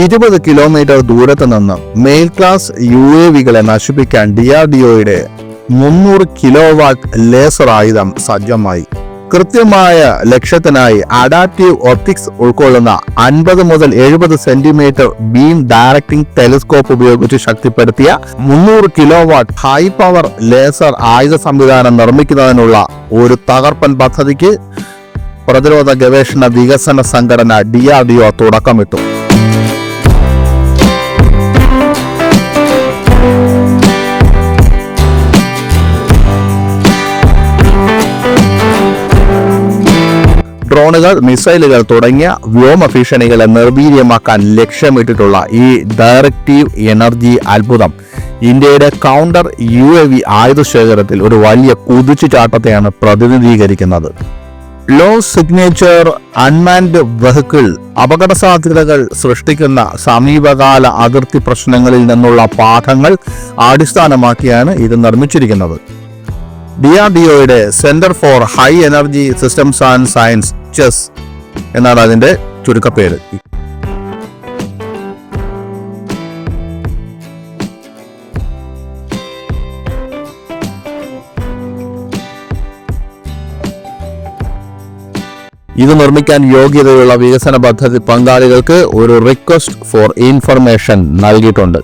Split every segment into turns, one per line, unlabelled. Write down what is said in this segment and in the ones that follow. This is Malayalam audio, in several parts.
ഇരുപത് കിലോമീറ്റർ ദൂരത്ത് നിന്ന് മെയിൽ ക്ലാസ് യു എ വികളെ നശിപ്പിക്കാൻ ഡി ആർ ഡി ഒയുടെ മുന്നൂറ് കിലോ വാട്ട് ലേസർ ആയുധം സജ്ജമായി. കൃത്യമായ ലക്ഷ്യത്തിനായി അഡാപ്റ്റീവ് ഒപ്റ്റിക്സ് ഉൾക്കൊള്ളുന്ന അൻപത് മുതൽ എഴുപത് സെന്റിമീറ്റർ ബീം ഡയറക്ടിംഗ് ടെലിസ്കോപ്പ് ഉപയോഗിച്ച് ശക്തിപ്പെടുത്തിയ മുന്നൂറ് kilo watt high power laser ആയുധ സംവിധാനം നിർമ്മിക്കുന്നതിനുള്ള ഒരു തകർപ്പൻ പദ്ധതിക്ക് പ്രതിരോധ ഗവേഷണ വികസന സംഘടന ഡി ആർ ഡി ഒ തുടക്കമിട്ടു. ഡ്രോണുകൾ മിസൈലുകൾ തുടങ്ങിയ വ്യോമ ഭീഷണികളെ നിർവീര്യമാക്കാൻ ലക്ഷ്യമിട്ടിട്ടുള്ള ഈ ഡയറക്റ്റീവ് എനർജി അത്ഭുതം. ഇന്ത്യയുടെ കൗണ്ടർ യു എ വി ആയുധശേഖരത്തിൽ ഒരു വലിയ കുതിച്ചുചാട്ടത്തെയാണ് പ്രതിനിധീകരിക്കുന്നത്. ലോ സിഗ്നേച്ചർ അൺമാൻഡ് വെഹിക്കിൾ അപകട സാധ്യതകൾ സൃഷ്ടിക്കുന്ന സമീപകാല അതിർത്തി പ്രശ്നങ്ങളിൽ നിന്നുള്ള പാഠങ്ങൾ അടിസ്ഥാനമാക്കിയാണ് ഇത് നിർമ്മിച്ചിരിക്കുന്നത്. ഡി ആർ ഡി ഒയുടെ centre for high energy systems and science CHESS എന്നാണ് അതിന്റെ ചുരുക്കപ്പേര്. ഇത് നിർമ്മിക്കാൻ യോഗ്യതയുള്ള വികസന പദ്ധതി പങ്കാളികൾക്ക് ഒരു റിക്വസ്റ്റ് ഫോർ ഇൻഫർമേഷൻ നൽകിയിട്ടുണ്ട്.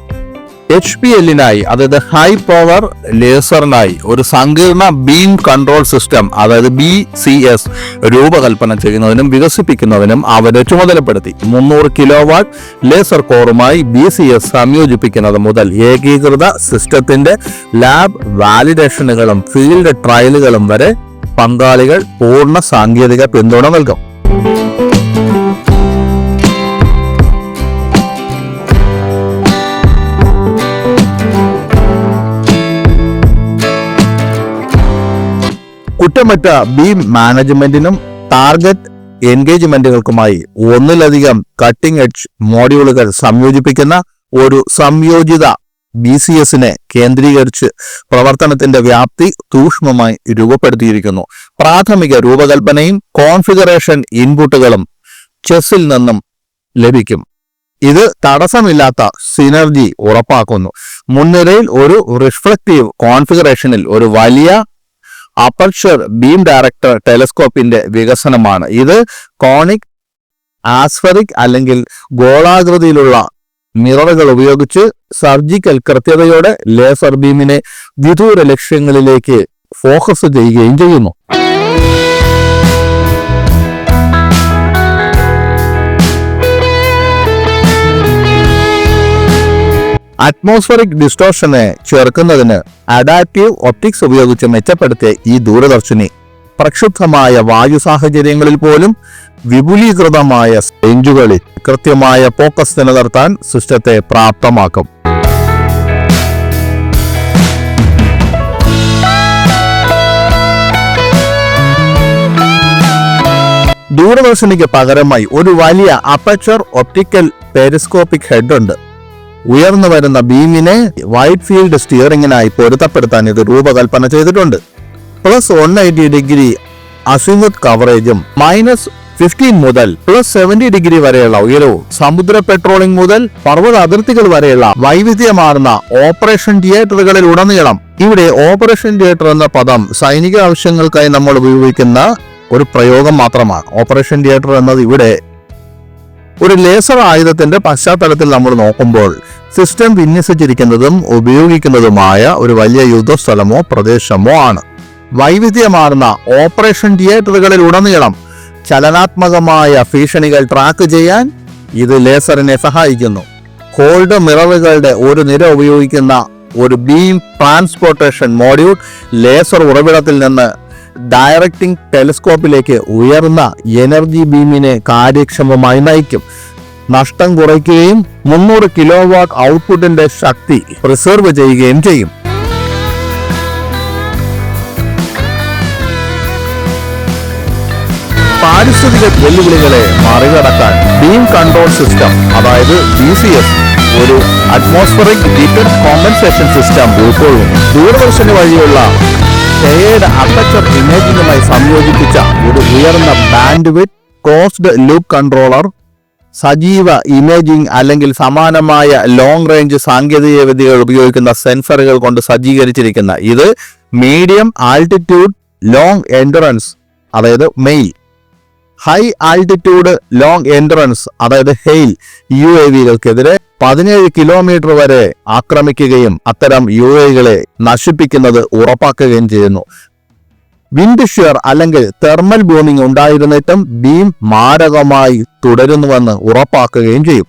എച്ച് പി എല്ലിനായി അതായത് ഹൈ പവർ ലേസറിനായി ഒരു സങ്കീർണ ബീം കൺട്രോൾ സിസ്റ്റം അതായത് ബി സി എസ് രൂപകൽപ്പന ചെയ്യുന്നതിനും വികസിപ്പിക്കുന്നതിനും അവരെ ചുമതലപ്പെടുത്തി. മുന്നൂറ് കിലോ വാട്ട് ലേസർ കോറുമായി ബി സി എസ് സംയോജിപ്പിക്കുന്നത് മുതൽ ഏകീകൃത സിസ്റ്റത്തിന്റെ ലാബ് വാലിഡേഷനുകളും ഫീൽഡ് ട്രയലുകളും വരെ പങ്കാളികൾ പൂർണ സാങ്കേതിക പിന്തുണ നൽകും. കുറ്റമറ്റ ബീം മാനേജ്മെന്റിനും ടാർഗറ്റ് എൻഗേജ്മെന്റുകൾക്കുമായി ഒന്നിലധികം കട്ടിംഗ് എഡ്ജ് മോഡ്യൂളുകൾ സംയോജിപ്പിക്കുന്ന ഒരു സംയോജിത ബി സി എസിനെ കേന്ദ്രീകരിച്ച് പ്രവർത്തനത്തിന്റെ വ്യാപ്തി സൂക്ഷ്മമായി രൂപപ്പെടുത്തിയിരിക്കുന്നു. പ്രാഥമിക രൂപകൽപ്പനയും കോൺഫിഗറേഷൻ ഇൻപുട്ടുകളും ചെസ്സിൽ നിന്നും ലഭിക്കും. ഇത് തടസ്സമില്ലാത്ത സിനർജി ഉറപ്പാക്കുന്നു. മുൻനിരയിൽ ഒരു റിഫ്ലക്റ്റീവ് കോൺഫിഗറേഷനിൽ ഒരു വലിയ അപ്പർച്ചർ ബീം ഡയറക്ടർ ടെലിസ്കോപ്പിന്റെ വികസനമാണ്. ഇത് കോണിക് ആസ്ഫറിക് അല്ലെങ്കിൽ ഗോളാകൃതിയിലുള്ള മിററുകൾ ഉപയോഗിച്ച് സർജിക്കൽ കൃത്യതയോടെ ലേസർ ബീമിനെ വിദൂര ലക്ഷ്യങ്ങളിലേക്ക് ഫോക്കസ് ചെയ്യുകയും ചെയ്യുന്നു. അറ്റ്മോസ്ഫറിക് ഡിസ്റ്റോഷനെ ചെറുക്കുന്നതിന് അഡാപ്റ്റീവ് ഒപ്റ്റിക്സ് ഉപയോഗിച്ച് മെച്ചപ്പെടുത്തിയ ഈ ദൂരദർശിനി. പ്രക്ഷുബ്ധമായ വായു സാഹചര്യങ്ങളിൽ പോലും വിപുലീകൃതമായ റേഞ്ചുകളിൽ കൃത്യമായ ഫോക്കസ് നിലനിർത്താൻ സിസ്റ്റത്തെ പ്രാപ്തമാക്കും. ദൂരദർശിനിക്ക് പകരമായി ഒരു വലിയ അപ്പച്ചർ ഒപ്റ്റിക്കൽ പെരിസ്കോപ്പിക് ഹെഡ് ഉണ്ട്. ഉയർന്നു വരുന്ന ബീമിനെ വൈറ്റ് ഫീൽഡ് സ്റ്റിയറിംഗിനായി പൊരുത്തപ്പെടുത്താൻ ഇത് രൂപകൽപ്പന ചെയ്തിട്ടുണ്ട്. Plus one eighty degree azimuth കവറേജും മൈനസ് ഫിഫ്റ്റീൻ മുതൽ പ്ലസ് സെവന്റി ഡിഗ്രി വരെയുള്ള ഉയരവും സമുദ്ര പെട്രോളിംഗ് മുതൽ പർവത അതിർത്തികൾ വരെയുള്ള വൈവിധ്യമാർന്ന ഓപ്പറേഷൻ തിയേറ്ററുകളിൽ ഉടനീളം. ഇവിടെ ഓപ്പറേഷൻ തിയേറ്റർ എന്ന പദം സൈനിക ആവശ്യങ്ങൾക്കായി നമ്മൾ ഉപയോഗിക്കുന്ന ഒരു പ്രയോഗം മാത്രമാണ്. ഓപ്പറേഷൻ തിയേറ്റർ എന്നത് ഇവിടെ ഒരു ലേസർ ആയുധത്തിന്റെ പശ്ചാത്തലത്തിൽ നമ്മൾ നോക്കുമ്പോൾ സിസ്റ്റം വിന്യസിച്ചിരിക്കുന്നതും ഉപയോഗിക്കുന്നതുമായ ഒരു വലിയ യുദ്ധസ്ഥലമോ പ്രദേശമോ ആണ്. വൈവിധ്യമാർന്ന ഓപ്പറേഷൻ തിയേറ്ററുകളിൽ ഉടനീളം ചലനാത്മകമായ ഭീഷണികൾ ട്രാക്ക് ചെയ്യാൻ ഇത് ലേസറിനെ സഹായിക്കുന്നു. കോൾഡ് മിററുകളുടെ ഒരു നിര ഉപയോഗിക്കുന്ന ഒരു ബീം ട്രാൻസ്പോർട്ടേഷൻ മോഡ്യൂൾ ലേസർ ഉറവിടത്തിൽ നിന്ന് ഡയറക്റ്റിംഗ് ടെലിസ്കോപ്പിലേക്ക് ഉയർന്ന എനർജി ബീമിനെ കാര്യക്ഷമമായി നയിക്കും. നഷ്ടം കുറയ്ക്കുകയും മുന്നൂറ് കിലോ വാട്ട് ഔട്ട്പുട്ടിന്റെ ശക്തി പ്രിസർവ് ചെയ്യുകയും ചെയ്യും. പാരിസ്ഥിതിക വെല്ലുവിളികളെ മറികടക്കാൻ ബീം കൺട്രോൾ സിസ്റ്റം അതായത് ബി സി എസ് ഒരു അറ്റ്മോസ്ഫറിക് ഡിഫൻസ് കോമ്പൻസേഷൻ സിസ്റ്റം ഉൾക്കൊള്ളുന്നു. ദൂരദർശന വഴിയുള്ള ഷെയർഡ് അപ്പച്ചർ ഇമേജിംഗുമായി സംയോജിപ്പിച്ച ഒരു ഉയർന്ന band with closed loop controller സജീവ ഇമേജിംഗ് അല്ലെങ്കിൽ സമാനമായ ലോങ് റേഞ്ച് സാങ്കേതിക വിദ്യകൾ ഉപയോഗിക്കുന്ന സെൻസറുകൾ കൊണ്ട് സജ്ജീകരിച്ചിരിക്കുന്ന ഇത് മീഡിയം ആൾട്ടിറ്റ്യൂഡ് ലോങ് എൻഡുറൻസ് അതായത് MALE high altitude long endurance അതായത് ഹെയിൽ യു എ വികൾക്കെതിരെ പതിനേഴ് കിലോമീറ്റർ വരെ ആക്രമിക്കുകയും അത്തരം യു എകളെ നശിപ്പിക്കുന്നത് ഉറപ്പാക്കുകയും ചെയ്യുന്നു. വിൻഡ് ഷിയർ അല്ലെങ്കിൽ തെർമൽ ബൂമിംഗ് ഉണ്ടായിരുന്നിട്ടും ബീം മാരകമായി തുടരുന്നുവെന്ന് ഉറപ്പാക്കുകയും ചെയ്യും.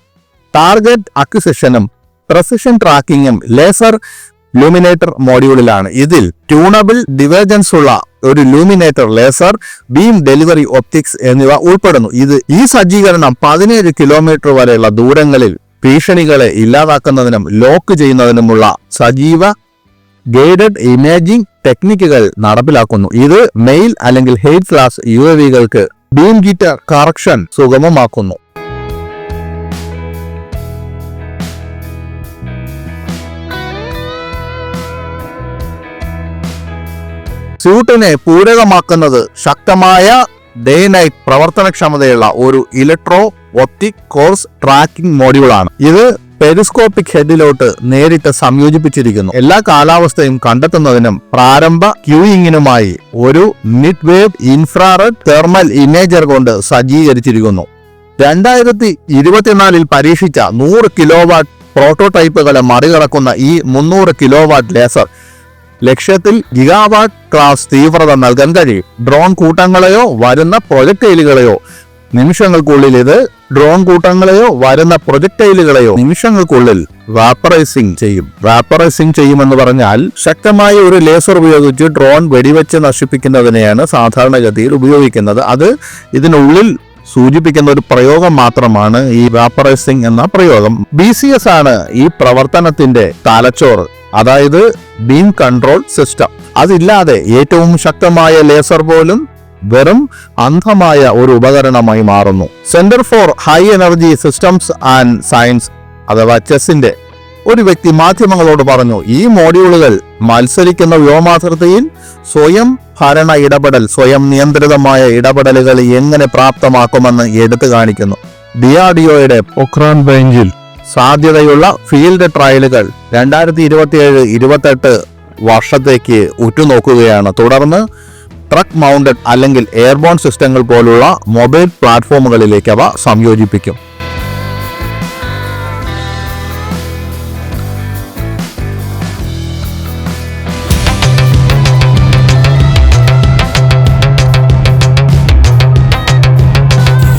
ടാർഗറ്റ് അക്വിസിഷനും പ്രസിഷൻ ട്രാക്കിങ്ങും ലേസർ ലൂമിനേറ്റർ മോഡ്യൂളിലാണ്. ഇതിൽ ട്യൂണബിൾ ഡിവേജൻസ് ഉള്ള ഒരു illuminator laser beam delivery optics എന്നിവ ഉൾപ്പെടുന്നു. ഇത് ഈ സജ്ജീകരണം പതിനേഴ് കിലോമീറ്റർ വരെയുള്ള ദൂരങ്ങളിൽ ഭീഷണികളെ ഇല്ലാതാക്കുന്നതിനും ലോക്ക് ചെയ്യുന്നതിനുമുള്ള സജീവ ഗൈഡഡ് ഇമേജിംഗ് ടെക്നിക്കുകൾ നടപ്പിലാക്കുന്നു. ഇത് മെയിൽ അല്ലെങ്കിൽ ഹെയ്റ്റ് ക്ലാസ് യു എ വികൾക്ക് ബീം ഗിറ്റർ കറക്ഷൻ സുഗമമാക്കുന്നു. സ്യൂട്ടിനെ പൂരകമാക്കുന്നത് ശക്തമായ ഡേ നൈറ്റ് പ്രവർത്തനക്ഷമതയുള്ള ഒരു ഇലക്ട്രോ ഒപ്റ്റിക് കോഴ്സ് ട്രാക്കിംഗ് മോഡ്യൂളാണ്. ഇത് പെരിസ്കോപ്പിക് ഹെഡിലോട്ട് നേരിട്ട് സംയോജിപ്പിച്ചിരിക്കുന്നു. എല്ലാ കാലാവസ്ഥയും കണ്ടെത്തുന്നതിനും പ്രാരംഭ ക്യൂയിങ്ങിനുമായി ഒരു mid wave infrared thermal imager കൊണ്ട് സജ്ജീകരിച്ചിരിക്കുന്നു. രണ്ടായിരത്തി ഇരുപത്തിനാലിൽ പരീക്ഷിച്ച നൂറ് കിലോ വാട്ട് പ്രോട്ടോടൈപ്പുകളെ മറികടക്കുന്ന ഈ മുന്നൂറ് കിലോ വാട്ട് ലേസർ ലക്ഷ്യത്തിൽ ഗിഗാവാട്ട് ക്ലാസ് തീവ്രത നൽകാൻ കഴിയും. ഡ്രോൺ കൂട്ടങ്ങളെയോ വരുന്ന പ്രൊജക്ടൈലുകളെയോ നിമിഷങ്ങൾക്കുള്ളിൽ ഇത് ഡ്രോൺ കൂട്ടങ്ങളെയോ വരുന്ന പ്രൊജക്ടൈലുകളെയോ നിമിഷങ്ങൾക്കുള്ളിൽ വാപ്പറൈസിംഗ് ചെയ്യും. വാപ്പറൈസിംഗ് ചെയ്യുമെന്ന് പറഞ്ഞാൽ ശക്തമായ ഒരു ലേസർ ഉപയോഗിച്ച് ഡ്രോൺ വെടിവെച്ച് നശിപ്പിക്കുന്നതിനെയാണ് സാധാരണഗതിയിൽ ഉപയോഗിക്കുന്നത്. അത് ഇതിനുള്ളിൽ സൂചിപ്പിക്കുന്ന ഒരു പ്രയോഗം മാത്രമാണ് ഈ വാപ്പറൈസിംഗ് എന്ന പ്രയോഗം. ബി സി എസ് ആണ് ഈ പ്രവർത്തനത്തിന്റെ തലച്ചോറ് അതായത് ബീം കൺട്രോൾ സിസ്റ്റം അതില്ലാതെ ഏറ്റവും ശക്തമായ ലേസർ പോലും വെറും അന്ധമായ ഒരു ഉപകരണമായി മാറുന്നു. Centre for high energy systems and science അഥവാ ചെസ്സിന്റെ ഒരു വ്യക്തി മാധ്യമങ്ങളോട് പറഞ്ഞു ഈ മോഡ്യൂളുകൾ മത്സരിക്കുന്ന വ്യോമാതിർത്തിയിൽ സ്വയം ഭരണ ഇടപെടൽ സ്വയം നിയന്ത്രിതമായ ഇടപെടലുകൾ എങ്ങനെ പ്രാപ്തമാക്കുമെന്ന് എടുത്തു കാണിക്കുന്നു. ഡിആർഡിഒയുടെ പൊക്രാൻ ബെഞ്ചിൽ സാധ്യതയുള്ള ഫീൽഡ് ട്രയലുകൾ രണ്ടായിരത്തി ഇരുപത്തിയേഴ് ഇരുപത്തെട്ട് വർഷത്തേക്ക് ഉറ്റുനോക്കുകയാണ്. തുടർന്ന് ട്രക്ക് മൗണ്ടഡ് അല്ലെങ്കിൽ എയർബോൺ സിസ്റ്റങ്ങൾ പോലുള്ള മൊബൈൽ പ്ലാറ്റ്ഫോമുകളിലേക്ക് അവ സംയോജിപ്പിക്കും.